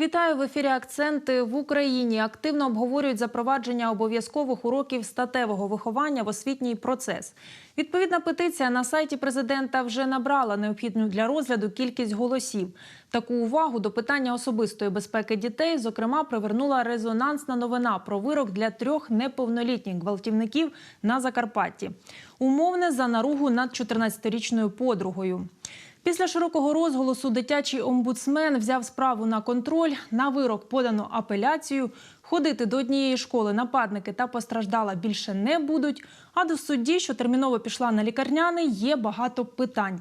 Вітаю в ефірі. Акценти в Україні активно обговорюють запровадження обов'язкових уроків статевого виховання в освітній процес. Відповідна петиція на сайті президента вже набрала необхідну для розгляду кількість голосів. Таку увагу до питання особистої безпеки дітей, зокрема, привернула резонансна новина про вирок для трьох неповнолітніх гвалтівників на Закарпатті. Умовне за наругу над 14-річною подругою. Після широкого розголосу дитячий омбудсмен взяв справу на контроль. На вирок подано апеляцію. Ходити до однієї школи нападники та постраждала більше не будуть. А до судді, що терміново пішла на лікарняний, є багато питань.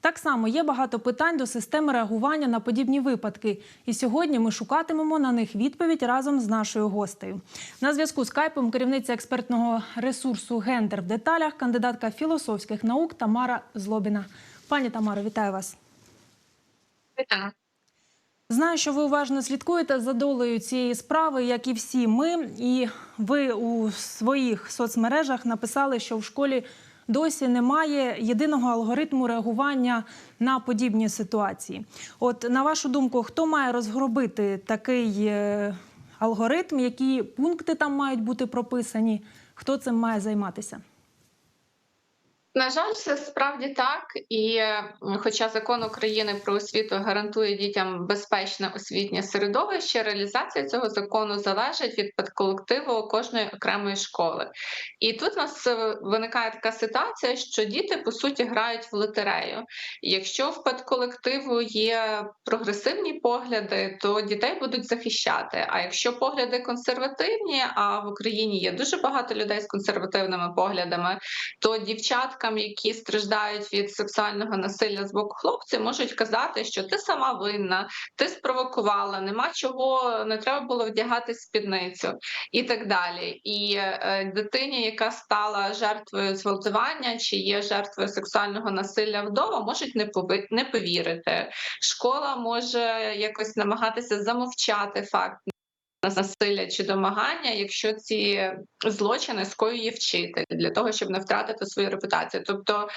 Так само є багато питань до системи реагування на подібні випадки. І сьогодні ми шукатимемо на них відповідь разом з нашою гостею. На зв'язку з кайпом керівниця експертного ресурсу Гендер в деталях, кандидатка філософських наук Тамара Злобіна. Пані Тамаро, вітаю вас. Вітаю. Знаю, що ви уважно слідкуєте за долею цієї справи, як і всі ми. І ви у своїх соцмережах написали, що в школі досі немає єдиного алгоритму реагування на подібні ситуації. От на вашу думку, хто має розгробити такий е, алгоритм, які пункти там мають бути прописані? Хто цим має займатися? На жаль, це справді так. І хоча закон України про освіту гарантує дітям безпечне освітнє середовище, реалізація цього закону залежить від підколективу кожної окремої школи. І тут у нас е, виникає така ситуація, що діти по суті грають в лотерею. Якщо в підколективу є прогресивні погляди, то дітей будуть захищати. А якщо погляди консервативні, а в Україні є дуже багато людей з консервативними поглядами, то дівчатка які страждають від сексуального насилля з боку хлопців, можуть казати, що ти сама винна, ти спровокувала, нема чого, не треба було вдягати спідницю і так далі. І е, дитині, яка стала жертвою зґвалтування чи є жертвою сексуального насилля вдома, можуть не повірити. Школа може якось намагатися замовчати факт насилля чи домагання, якщо ці злочини скоює вчитель для того, щоб не втратити свою репутацію. Тобто,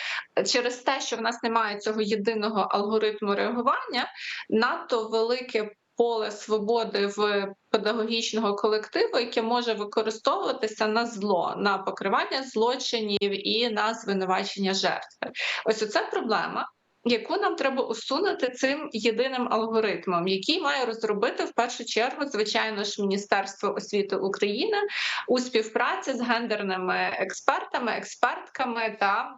через те, що в нас немає цього єдиного алгоритму реагування, надто велике. Поле свободи в педагогічного колективу, яке може використовуватися на зло, на покривання злочинів і на звинувачення жертви. Ось оце проблема яку нам треба усунути цим єдиним алгоритмом, який має розробити в першу чергу, звичайно ж, Міністерство освіти України у співпраці з гендерними експертами, експертками та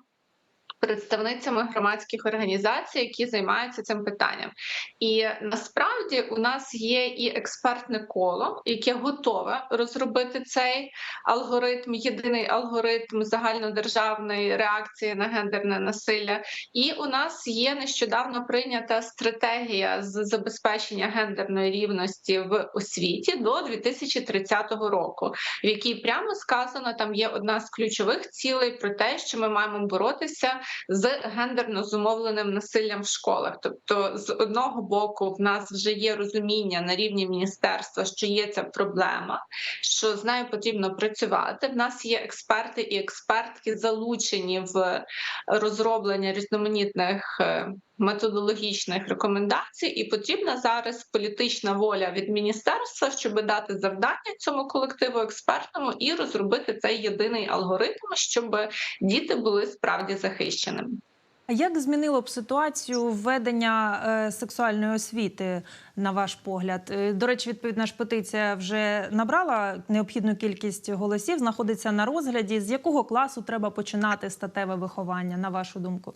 представницями громадських організацій, які займаються цим питанням, і насправді у нас є і експертне коло, яке готове розробити цей алгоритм, єдиний алгоритм загальнодержавної реакції на гендерне насилля. І у нас є нещодавно прийнята стратегія з забезпечення гендерної рівності в освіті до 2030 року, в якій прямо сказано, там є одна з ключових цілей про те, що ми маємо боротися з гендерно зумовленим насиллям в школах. Тобто, з одного боку, в нас вже є розуміння на рівні міністерства, що є ця проблема, що з нею потрібно працювати. В нас є експерти і експертки залучені в розроблення різноманітних. Методологічних рекомендацій, і потрібна зараз політична воля від міністерства, щоб дати завдання цьому колективу експертному і розробити цей єдиний алгоритм, щоб діти були справді захищеними. Як змінило б ситуацію введення е, сексуальної освіти, на ваш погляд? Е, До речі, відповідна ж петиція вже набрала необхідну кількість голосів, знаходиться на розгляді. З якого класу треба починати статеве виховання, на вашу думку?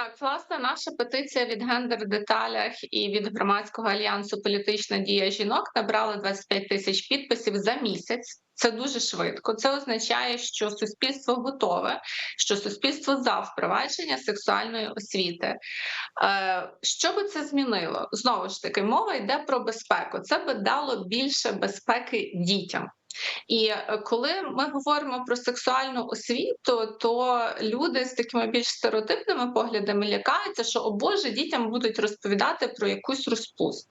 Так, власне, наша петиція від гендер деталях і від громадського альянсу Політична дія жінок набрала 25 тисяч підписів за місяць. Це дуже швидко. Це означає, що суспільство готове, що суспільство за впровадження сексуальної освіти. Е, Що би це змінило? Знову ж таки, мова йде про безпеку. Це би дало більше безпеки дітям. І е, коли ми говоримо про сексуальну освіту, то люди з такими більш стереотипними поглядами лякаються, що о Боже, дітям будуть розповідати про якусь розпусту.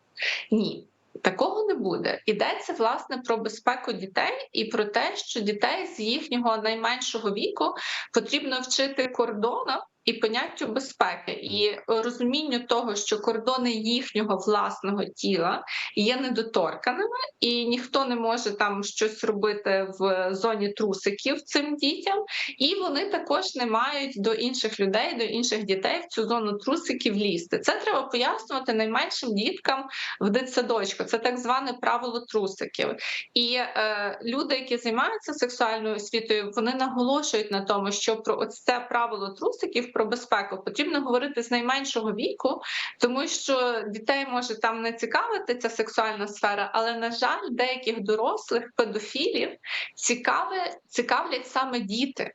Ні. Такого не буде. Йдеться власне про безпеку дітей і про те, що дітей з їхнього найменшого віку потрібно вчити кордонам і поняттю безпеки, і розумінню того, що кордони їхнього власного тіла є недоторканими, і ніхто не може там щось робити в зоні трусиків цим дітям, і вони також не мають до інших людей, до інших дітей в цю зону трусиків лізти. Це треба пояснювати найменшим діткам в дитсадочку. Це так зване правило трусиків. І е, люди, які займаються сексуальною освітою, вони наголошують на тому, що про це правило трусиків про безпеку потрібно говорити з найменшого віку, тому що дітей може там не цікавити ця сексуальна сфера, але на жаль, деяких дорослих педофілів цікаві, цікавлять саме діти.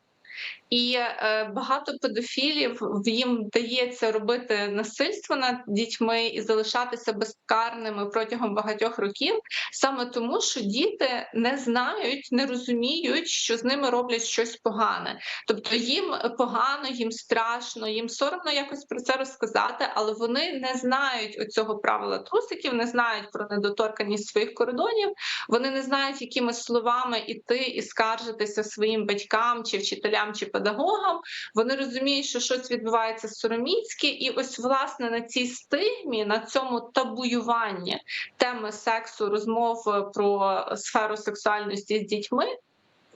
І е, багато педофілів їм вдається робити насильство над дітьми і залишатися безкарними протягом багатьох років, саме тому, що діти не знають, не розуміють, що з ними роблять щось погане. Тобто їм погано, їм страшно, їм соромно якось про це розказати, але вони не знають оцього правила трусиків, не знають про недоторканність своїх кордонів. Вони не знають, якими словами іти і скаржитися своїм батькам чи вчителям чи педагогам. Вони розуміють, що щось відбувається сороміцьке, і ось власне на цій стигмі, на цьому табуюванні теми сексу, розмов про сферу сексуальності з дітьми.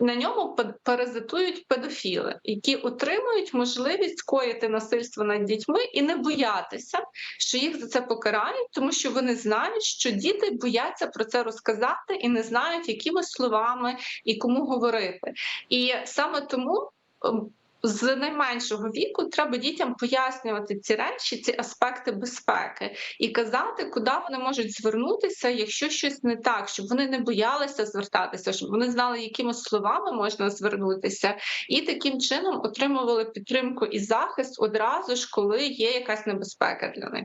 На ньому паразитують педофіли, які отримують можливість коїти насильство над дітьми і не боятися, що їх за це покарають, тому що вони знають, що діти бояться про це розказати і не знають, якими словами і кому говорити. І саме тому. Ем, З найменшого віку треба дітям пояснювати ці речі, ці аспекти безпеки, і казати, куди вони можуть звернутися, якщо щось не так, щоб вони не боялися звертатися, щоб вони знали, якими словами можна звернутися, і таким чином отримували підтримку і захист одразу ж, коли є якась небезпека для них.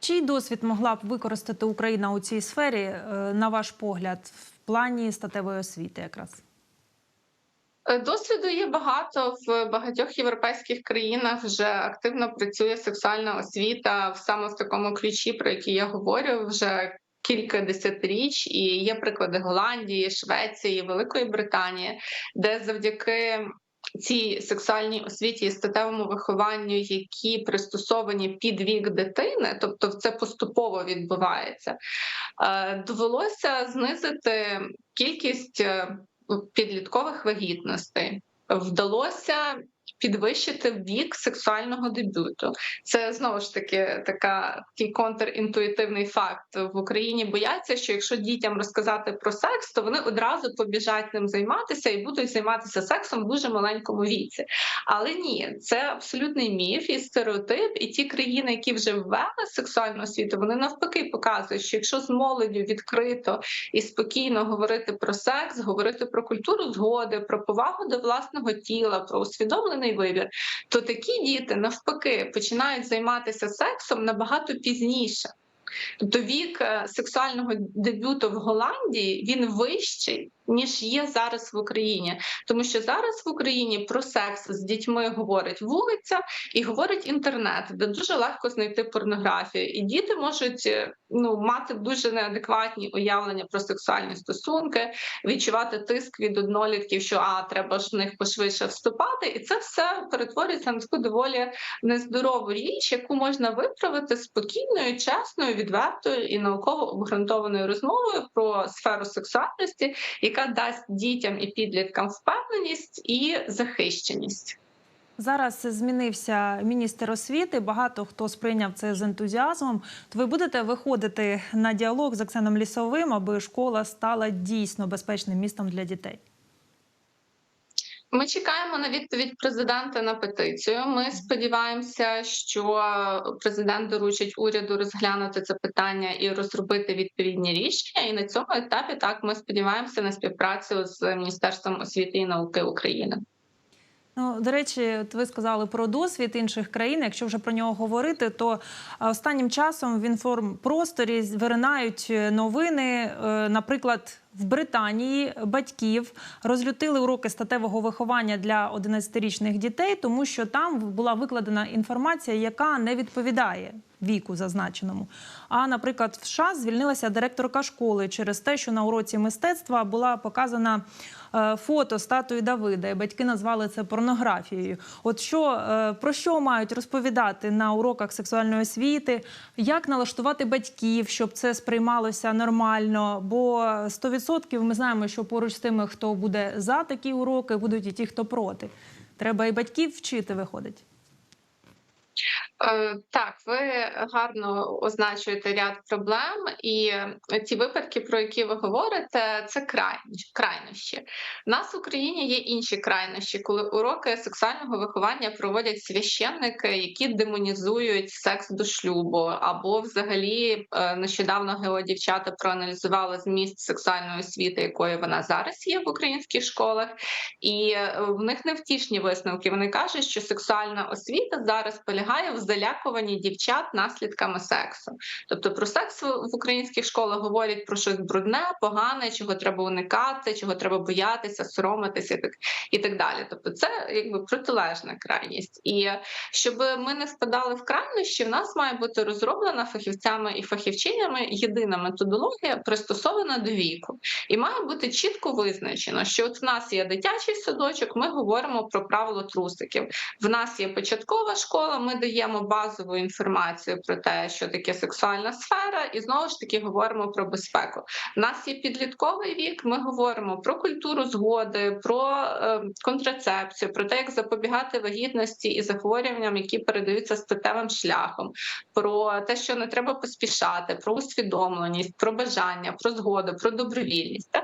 Чий досвід могла б використати Україна у цій сфері, е, на ваш погляд, в плані статевої освіти якраз? Е, Досвіду є багато в багатьох європейських країнах. Вже активно працює сексуальна освіта саме в такому ключі, про який я говорю вже. Кілька десятиріч, і є приклади Голландії, Швеції, Великої Британії, де завдяки цій сексуальній освіті і статевому вихованню, які пристосовані під вік дитини, тобто це поступово відбувається, е, довелося знизити кількість е, підліткових вагітностей. Вдалося підвищити вік сексуального дебюту. Це знову ж таки така такий контрінтуїтивний факт. В Україні бояться, що якщо дітям розказати про секс, то вони одразу побіжать ним займатися і будуть займатися сексом в дуже маленькому віці. Але ні, це абсолютний міф і стереотип. І ті країни, які вже ввели сексуальну освіту, вони навпаки показують, що якщо з молоддю відкрито і спокійно говорити про секс, говорити про культуру згоди, про повагу до власного тіла, про усвідомлений вибір, то такі діти навпаки починають займатися сексом набагато пізніше. Тобто вік е, сексуального дебюту в Голландії він вищий ніж є зараз в Україні, тому що зараз в Україні про секс з дітьми говорить вулиця і говорить інтернет, де дуже легко знайти порнографію, і діти можуть е, ну мати дуже неадекватні уявлення про сексуальні стосунки, відчувати тиск від однолітків, що а треба ж в них пошвидше вступати, і це все перетворюється на таку доволі нездорову річ, яку можна виправити спокійною, чесною, відвертою і науково обґрунтованою розмовою про сферу сексуальності, яка дасть дітям і підліткам впевненість і захищеність. Зараз змінився міністр освіти. Багато хто сприйняв це з ентузіазмом. То ви будете виходити на діалог з Оксаном Лісовим, аби школа стала дійсно безпечним містом для дітей. Ми чекаємо на відповідь президента на петицію. Ми сподіваємося, що президент доручить уряду розглянути це питання і розробити відповідні рішення. І на цьому етапі так ми сподіваємося на співпрацю з міністерством освіти і науки України. Ну, до речі, от ви сказали про досвід інших країн. Якщо вже про нього говорити, то останнім часом в інформпросторі виринають новини. Е, Наприклад, в Британії батьків розлютили уроки статевого виховання для 11-річних дітей, тому що там була викладена інформація, яка не відповідає віку зазначеному. А, наприклад, в США звільнилася директорка школи через те, що на уроці мистецтва була показана е, фото статуї Давида, і батьки назвали це порнографією. От що е, про що мають розповідати на уроках сексуальної освіти, як налаштувати батьків, щоб це сприймалося нормально? Бо 100% ми знаємо, що поруч з тими, хто буде за такі уроки, будуть і ті, хто проти. Треба і батьків вчити виходить. Е, Так, ви гарно означуєте ряд проблем, і е, ті випадки, про які ви говорите, це крайнощі. У нас в Україні є інші крайнощі, коли уроки сексуального виховання проводять священники, які демонізують секс до шлюбу, або взагалі е, нещодавно геодівчата проаналізували зміст сексуальної освіти, якою вона зараз є в українських школах, і в них невтішні висновки. Вони кажуть, що сексуальна освіта зараз полягає в залякуванні дівчат наслідками сексу. Тобто про секс в українських школах говорять про щось брудне, погане, чого треба уникати, чого треба боятися, соромитися і так, далі. Тобто, це якби протилежна крайність. І щоб ми не впадали в крайнощі, в нас має бути розроблена фахівцями і фахівчинями єдина методологія, пристосована до віку. І має бути чітко визначено, що от в нас є дитячий садочок, ми говоримо про правило трусиків. В нас є початкова школа, ми даємо базову інформацію про те, що таке сексуальна сфера, і знову ж таки говоримо про безпеку. В нас є підлітковий вік. Ми говоримо про культуру згоди, про е, контрацепцію, про те, як запобігати вагітності і захворюванням, які передаються статевим шляхом, про те, що не треба поспішати, про усвідомленість, про бажання, про згоду, про добровільність.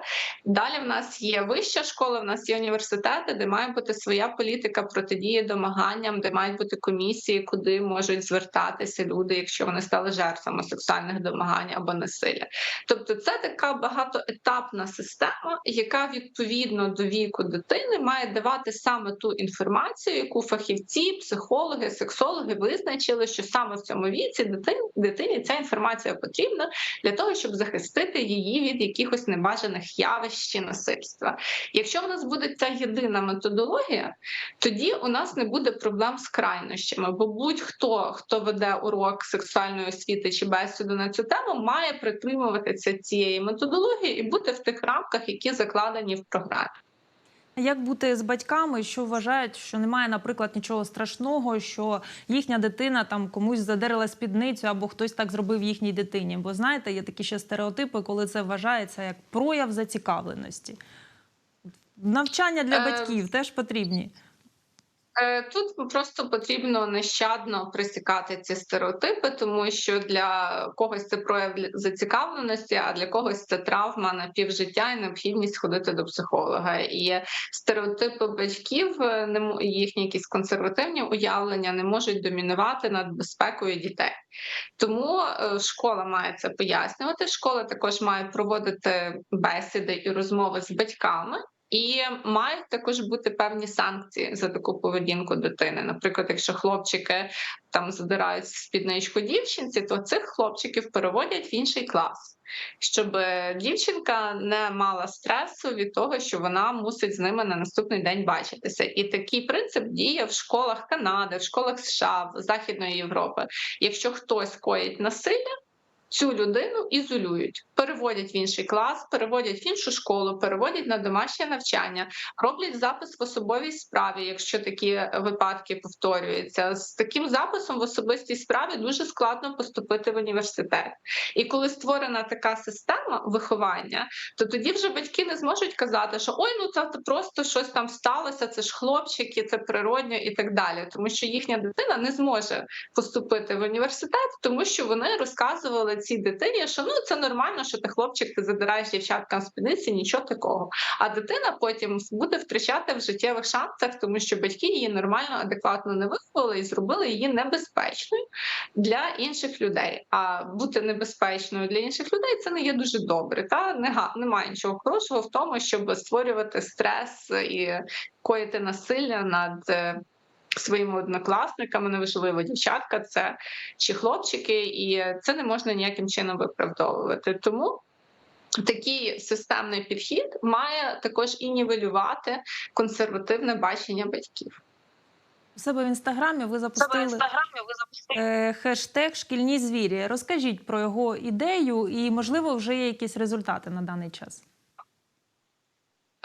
Далі в нас є вища школа, в нас є університети, де має бути своя політика протидії домаганням, де мають бути комісії, куди можуть звертатися люди, якщо вони стали жертвами сексуальних домагань або насилля. Тобто, це така багатоетапна система, яка відповідно до віку дитини має давати саме ту інформацію, яку фахівці, психологи, сексологи визначили, що саме в цьому віці дитині, дитині ця інформація потрібна для того, щоб захистити її від якихось небажаних явищ чи насильства. Якщо в нас буде ця єдина методологія, тоді у нас не буде проблем з крайнощами, бо будь-хто, хто веде урок сексуальної освіти чи бесіду на цю тему, має притримуватися цієї методології і бути в тих рамках, які закладені в програмі. Як бути з батьками, що вважають, що немає, наприклад, нічого страшного, що їхня дитина там комусь задерила спідницю або хтось так зробив їхній дитині? Бо знаєте, є такі ще стереотипи, коли це вважається як прояв зацікавленості. Навчання для Е, батьків теж потрібні. Е, Тут просто потрібно нещадно присікати ці стереотипи, тому що для когось це прояв зацікавленості, а для когось це травма на півжиття і необхідність ходити до психолога. І стереотипи батьків, е, їхні якісь консервативні уявлення не можуть домінувати над безпекою дітей. Тому е, школа має це пояснювати. Школа також має проводити бесіди і розмови з батьками. І мають також бути певні санкції за таку поведінку дитини. Наприклад, якщо хлопчики там задирають спідничку дівчинці, то цих хлопчиків переводять в інший клас, щоб дівчинка не мала стресу від того, що вона мусить з ними на наступний день бачитися. І такий принцип діє в школах Канади, в школах США, в Західної Європи. Якщо хтось коїть насилля. Цю людину ізолюють, переводять в інший клас, переводять в іншу школу, переводять на домашнє навчання, роблять запис в особовій справі, якщо такі випадки повторюються. З таким записом в особистій справі дуже складно поступити в університет. І коли створена така система виховання, то тоді вже батьки не зможуть казати, що ой, ну це просто щось там сталося, це ж хлопчики, це природньо і так далі, тому що їхня дитина не зможе поступити в університет, тому що вони розказували цій дитині, що ну це нормально, що ти хлопчик, ти задираєш дівчаткам спідниці, нічого такого. А дитина потім буде втрачати в життєвих шансах, тому що батьки її нормально, адекватно не виховали і зробили її небезпечною для інших людей. А бути небезпечною для інших людей це не є дуже добре. Та немає нічого хорошого в тому, щоб створювати стрес і коїти насилля над. Своїми однокласниками, неважливо, дівчатка це чи хлопчики, і це не можна ніяким чином виправдовувати. Тому такий системний підхід має також і нівелювати консервативне бачення батьків. У себе в інстаграмі ви запустили е, хештег Шкільні звірі. Розкажіть про його ідею і, можливо, вже є якісь результати на даний час.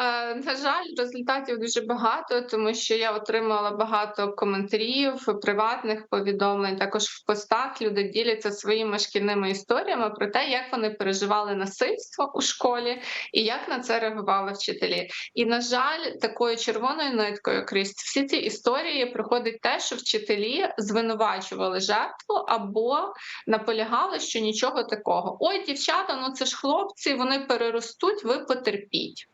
Е, на жаль, результатів дуже багато, тому що я отримала багато коментарів, приватних повідомлень. Також в постах люди діляться своїми шкільними історіями про те, як вони переживали насильство у школі і як на це реагували вчителі. І на жаль, такою червоною ниткою крізь всі ці історії проходить те, що вчителі звинувачували жертву або наполягали, що нічого такого. Ой, дівчата, ну це ж хлопці, вони переростуть, ви потерпіть.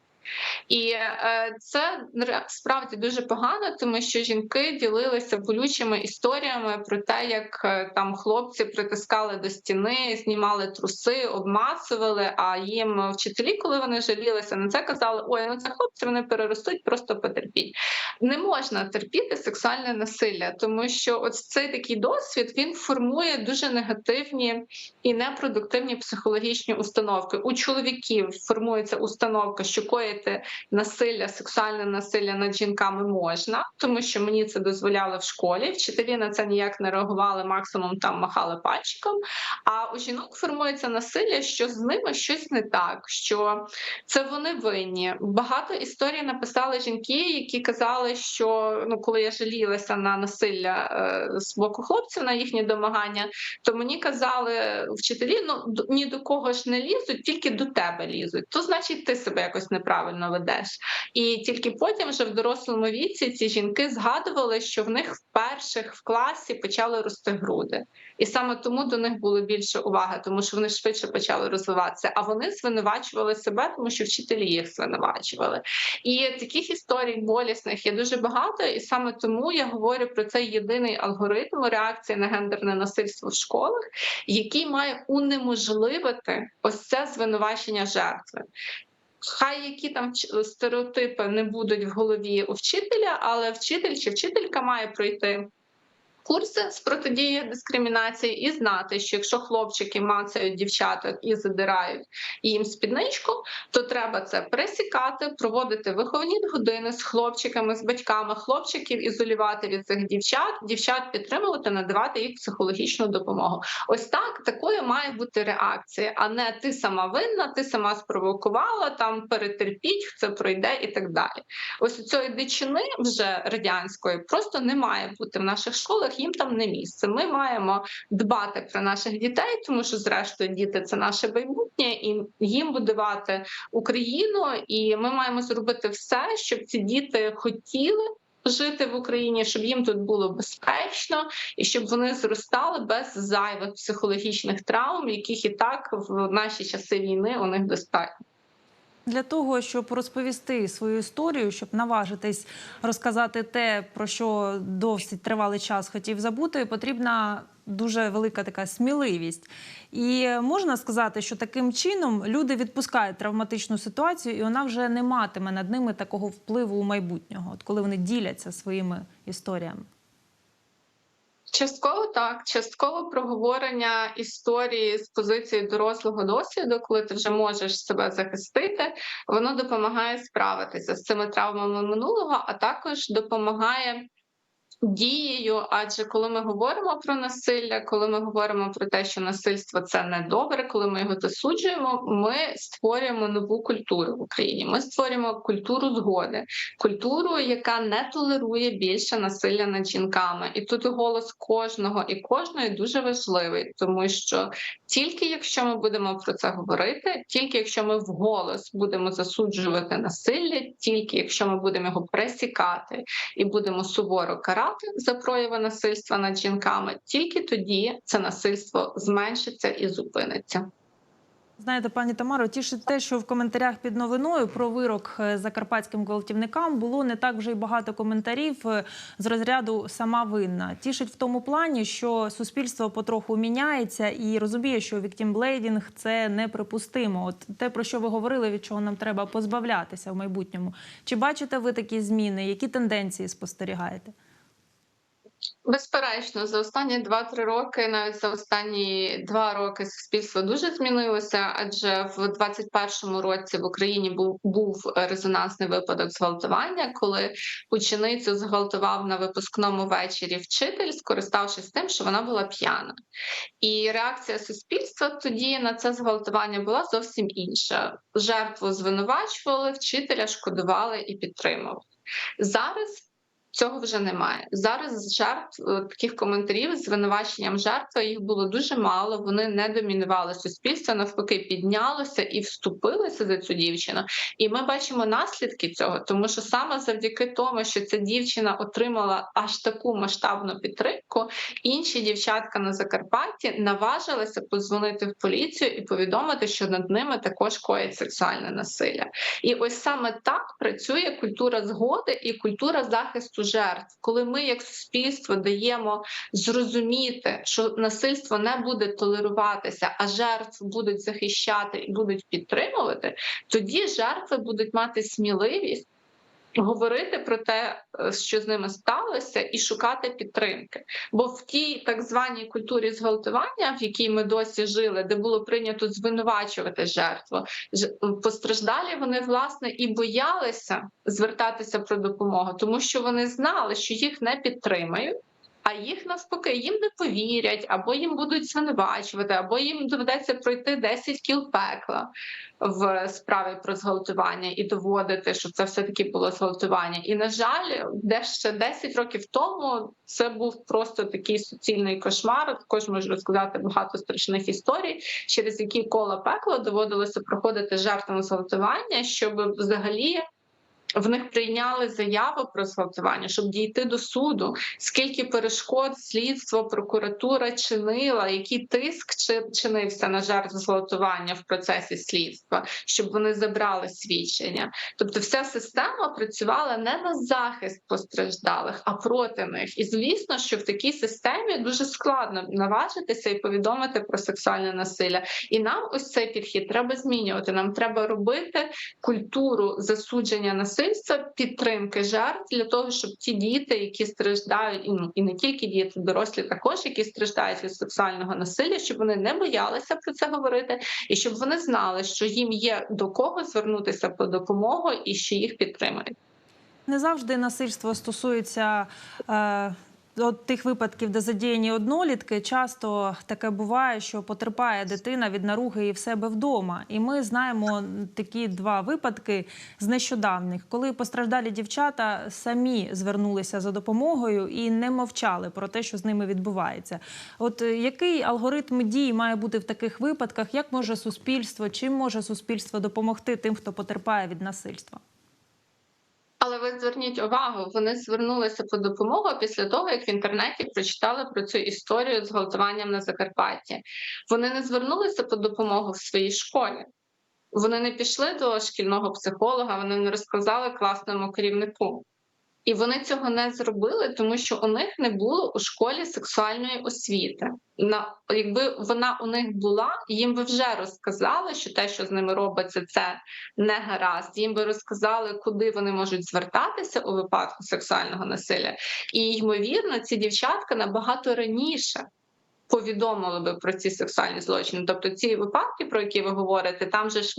І е, це справді дуже погано, тому що жінки ділилися болючими історіями про те, як е, там хлопці притискали до стіни, знімали труси, обмацували. А їм вчителі, коли вони жалілися на це, казали: ой, ну це хлопці, вони переростуть, просто потерпіть. Не можна терпіти сексуальне насилля, тому що ось цей такий досвід він формує дуже негативні і непродуктивні психологічні установки. У чоловіків формується установка, що коїти насилля, сексуальне насилля над жінками можна, тому що мені це дозволяли в школі. Вчителі на це ніяк не реагували, максимум там махали пальчиком. А у жінок формується насилля, що з ними щось не так, що це вони винні. Багато історій написали жінки, які казали, що ну, коли я жалілася на насилля е, з боку хлопців на їхні домагання, то мені казали вчителі: ну ні до кого ж не лізуть, тільки до тебе лізуть. То значить, ти себе якось неправильно ведеш. І тільки потім, вже в дорослому віці, ці жінки згадували, що в них вперше в класі почали рости груди, і саме тому до них було більше уваги, тому що вони швидше почали розвиватися. А вони звинувачували себе, тому що вчителі їх звинувачували. І таких історій болісних є дуже багато, і саме тому я говорю про цей єдиний алгоритм реакції на гендерне насильство в школах, який має унеможливити ось це звинувачення жертви. Хай які там стереотипи не будуть в голові у вчителя, але вчитель чи вчителька має пройти курси з протидії дискримінації і знати, що якщо хлопчики мацають дівчаток і задирають їм спідничку, то треба це пересікати, проводити виховні години з хлопчиками, з батьками, хлопчиків ізолювати від цих дівчат, дівчат підтримувати, надавати їх психологічну допомогу. Ось так такою має бути реакція, а не ти сама винна, ти сама спровокувала, там перетерпіть, це пройде і так далі. Ось цієї дичини вже радянської просто не має бути в наших школах. Їм там не місце. Ми маємо дбати про наших дітей, тому що, зрештою, діти це наше майбутнє, і їм будувати Україну. І ми маємо зробити все, щоб ці діти хотіли. Жити в Україні, щоб їм тут було безпечно, і щоб вони зростали без зайвих психологічних травм, яких і так в наші часи війни у них достатньо. Для того, щоб розповісти свою історію, щоб наважитись розказати те, про що досить тривалий час хотів забути, потрібна дуже велика така сміливість. І можна сказати, що таким чином люди відпускають травматичну ситуацію, і вона вже не матиме над ними такого впливу у майбутнього, от коли вони діляться своїми історіями. Частково так, частково проговорення історії з позиції дорослого досвіду, коли ти вже можеш себе захистити, воно допомагає справитися з цими травмами минулого, а також допомагає дією. Адже коли ми говоримо про насилля, коли ми говоримо про те, що насильство це не добре, коли ми його засуджуємо, ми створюємо нову культуру в Україні. Ми створюємо культуру згоди, культуру, яка не толерує більше насилля над жінками. І тут голос кожного і кожної дуже важливий, тому що тільки якщо ми будемо про це говорити, тільки якщо ми вголос будемо засуджувати насилля, тільки якщо ми будемо його пресікати і будемо суворо карати за прояви насильства над жінками, тільки тоді це насильство зменшиться і зупиниться. Знаєте, пані Тамаро, тішить те, що в коментарях під новиною про вирок е, закарпатським гвалтівникам було не так вже й багато коментарів е, з розряду сама винна. Тішить в тому плані, що суспільство потроху міняється і розуміє, що віктімблейдінг – це неприпустимо. От те, про що ви говорили, від чого нам треба позбавлятися в майбутньому. Чи бачите ви такі зміни? Які тенденції спостерігаєте? Безперечно, за останні 2-3 роки, навіть за останні 2 роки суспільство дуже змінилося, адже в 21-му році в Україні був, був резонансний випадок зґвалтування, коли ученицю зґвалтував на випускному вечорі вчитель, скориставшись тим, що вона була п'яна. І реакція суспільства тоді на це зґвалтування була зовсім інша. Жертву звинувачували, вчителя шкодували і підтримували. Зараз Цього вже немає. Зараз жертв е, таких коментарів з звинуваченням жертви їх було дуже мало. Вони не домінували суспільство, навпаки, піднялося і вступилося за цю дівчину. І ми бачимо наслідки цього, тому що саме завдяки тому, що ця дівчина отримала аж таку масштабну підтримку, інші дівчатка на Закарпатті наважилися подзвонити в поліцію і повідомити, що над ними також коїть сексуальне насилля. І ось саме так працює культура згоди і культура захисту жертв, коли ми, як суспільство, даємо зрозуміти, що насильство не буде толеруватися, а жертв будуть захищати і будуть підтримувати, тоді жертви будуть мати сміливість. Говорити про те, е, що з ними сталося, і шукати підтримки. Бо в тій так званій культурі зґвалтування, в якій ми досі жили, де було прийнято звинувачувати жертву, ж- постраждалі вони власне і боялися звертатися про допомогу, тому що вони знали, що їх не підтримають. А їх навпаки їм не повірять, або їм будуть звинувачувати, або їм доведеться пройти 10 кіл пекла в справі про зґвалтування і доводити, що це все таки було зґвалтування. І на жаль, де ще 10 років тому це був просто такий суцільний кошмар. Також можу розказати багато страшних історій, через які кола пекла доводилося проходити жертвам зґвалтування, щоб взагалі. В них прийняли заяву про зґвалтування, щоб дійти до суду. Скільки перешкод слідство, прокуратура чинила, який тиск чи- чинився на жертв зґвалтування в процесі слідства, щоб вони забрали свідчення. Тобто, вся система працювала не на захист постраждалих, а проти них. І звісно, що в такій системі дуже складно наважитися і повідомити про сексуальне насилля. І нам ось цей підхід треба змінювати. Нам треба робити культуру засудження насильства, підтримки жертв для того, щоб ті діти, які страждають, і, не тільки діти, дорослі також, які страждають від сексуального насилля, щоб вони не боялися про це говорити, і щоб вони знали, що їм є до кого звернутися по допомогу і що їх підтримують. Не завжди насильство стосується е, от тих випадків, де задіяні однолітки. Часто таке буває, що потерпає дитина від наруги і в себе вдома. І ми знаємо такі два випадки з нещодавних, коли постраждалі дівчата самі звернулися за допомогою і не мовчали про те, що з ними відбувається. От е, який алгоритм дій має бути в таких випадках? Як може суспільство, чим може суспільство допомогти тим, хто потерпає від насильства? Але ви зверніть увагу, вони звернулися по допомогу після того, як в інтернеті прочитали про цю історію з гвалтуванням на Закарпатті. Вони не звернулися по допомогу в своїй школі. Вони не пішли до шкільного психолога, вони не розказали класному керівнику. І вони цього не зробили, тому що у них не було у школі сексуальної освіти. На якби вона у них була, їм би вже розказали, що те, що з ними робиться, це не гаразд. Їм би розказали, куди вони можуть звертатися у випадку сексуального насилля. І ймовірно, ці дівчатка набагато раніше. Повідомили би про ці сексуальні злочини, тобто ці випадки, про які ви говорите, там же ж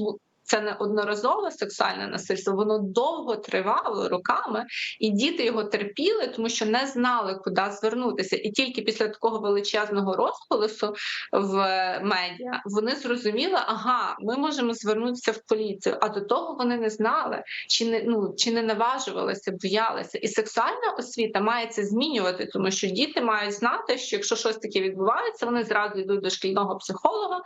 це не одноразове сексуальне насильство, воно довго тривало роками, і діти його терпіли, тому що не знали, куди звернутися. І тільки після такого величезного розголосу в медіа вони зрозуміли, ага, ми можемо звернутися в поліцію. А до того вони не знали, чи не ну чи не наважувалися, боялися. І сексуальна освіта має це змінювати, тому що діти мають знати, що якщо щось таке відбувається, вони зразу йдуть до шкільного психолога.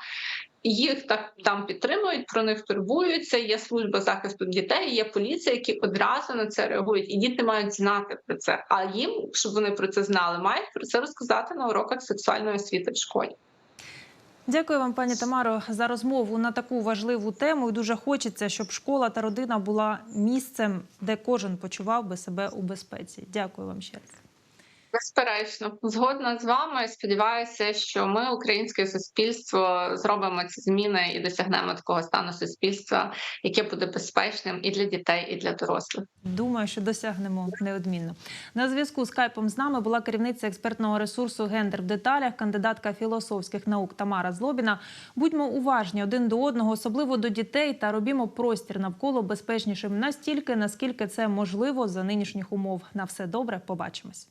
Їх так там підтримують, про них турбуються. Є служба захисту дітей, є поліція, які одразу на це реагують, і діти мають знати про це. А їм, щоб вони про це знали, мають про це розказати на уроках сексуальної освіти в школі. Дякую вам, пані Тамаро, за розмову на таку важливу тему. Дуже хочеться, щоб школа та родина була місцем, де кожен почував би себе у безпеці. Дякую вам ще раз. Безперечно, згодна з вами. Сподіваюся, що ми, українське суспільство, зробимо ці зміни і досягнемо такого стану суспільства, яке буде безпечним і для дітей, і для дорослих. Думаю, що досягнемо неодмінно. На зв'язку з Кайпом з нами була керівниця експертного ресурсу Гендер в деталях, кандидатка філософських наук Тамара Злобіна. Будьмо уважні один до одного, особливо до дітей, та робімо простір навколо безпечнішим настільки, наскільки це можливо за нинішніх умов. На все добре, побачимось.